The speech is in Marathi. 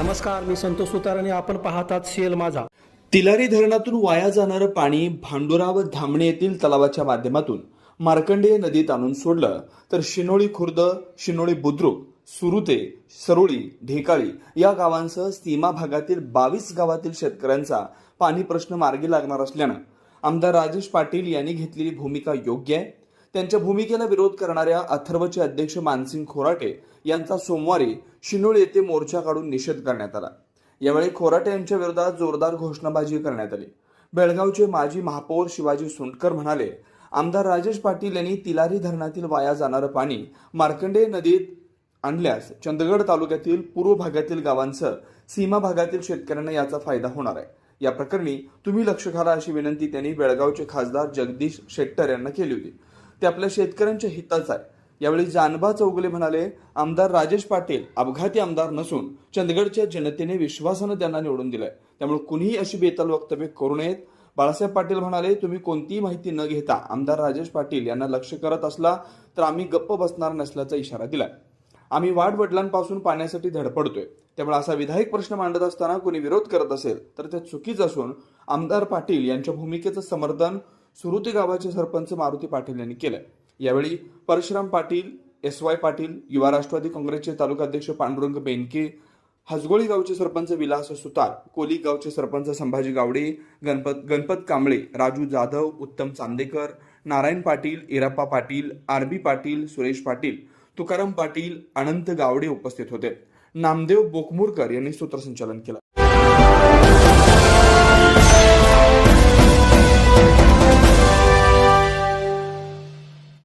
नमस्कार मी संतोष सुतार आणि आपण पाहतात सीएल माझा. तिलारी धरणातून वाया जाणारं पाणी भांडुरा व धामणे येथील तलावाच्या माध्यमातून मार्कंडेय नदीत आणून सोडलं. तर शिनोळी खुर्द शिनोळी बुद्रुक सुरुते सरोळी ढेकाळी या गावांसह सीमा भागातील बावीस गावातील शेतकऱ्यांचा पाणी प्रश्न मार्गी लागणार असल्यानं आमदार राजेश पाटील यांनी घेतलेली भूमिका योग्य आहे. त्यांच्या भूमिकेला विरोध करणाऱ्या अथर्वचे अध्यक्ष मानसिंग खोराटे यांचा सोमवारी शिनोळ येथे मोर्चा काढून निषेध करण्यात आला. यावेळी खोराटे यांच्या विरोधात जोरदार घोषणाबाजी करण्यात आली. बेळगावचे माजी महापौर शिवाजी सुंटकर म्हणाले आमदार राजेश पाटील यांनी तिलारी धरणातील वाया जाणारं पाणी मार्कंडेय नदीत आणल्यास चंदगड तालुक्यातील पूर्व भागातील गावांसह सीमा भागातील शेतकऱ्यांना याचा फायदा होणार आहे. या प्रकरणी तुम्ही लक्ष घाला अशी विनंती त्यांनी बेळगावचे खासदार जगदीश शेट्टर यांना केली होती. ते आपल्या शेतकऱ्यांच्या हिताच आहे. यावेळी जानबा चौगुले म्हणाले आमदार राजेश पाटील अपघाती आमदार नसून चंदगडच्या जनतेने विश्वासानं त्यांना निवडून दिलंय. त्यामुळे कुणीही अशी बेताल वक्तव्य करू नयेत. बाळासाहेब पाटील म्हणाले तुम्ही कोणतीही माहिती न घेता आमदार राजेश पाटील यांना लक्ष करत असला तर आम्ही गप्प बसणार नसल्याचा इशारा दिलाय. आम्ही वाडवडिलांपासून पाण्यासाठी धडपडतोय. त्यामुळे असा विधायक प्रश्न मांडत असताना कोणी विरोध करत असेल तर ते चुकीच असून आमदार पाटील यांच्या भूमिकेचं समर्थन सुरुती गावाचे सरपंच मारुती पाटील यांनी केलं यावेळी परशुराम पाटील एस वाय पाटील युवा राष्ट्रवादी काँग्रेसचे तालुकाध्यक्ष पांडुरंग बेनके हसगोळी गावचे सरपंच विलास सुतार कोली गावचे सरपंच संभाजी गावडे गणपत गणपत कांबळे राजू जाधव उत्तम चांदेकर नारायण पाटील इराप्पा पाटील आर बी पाटील सुरेश पाटील तुकाराम पाटील अनंत गावडे उपस्थित होते. नामदेव बोकमुरकर यांनी सूत्रसंचालन केलं.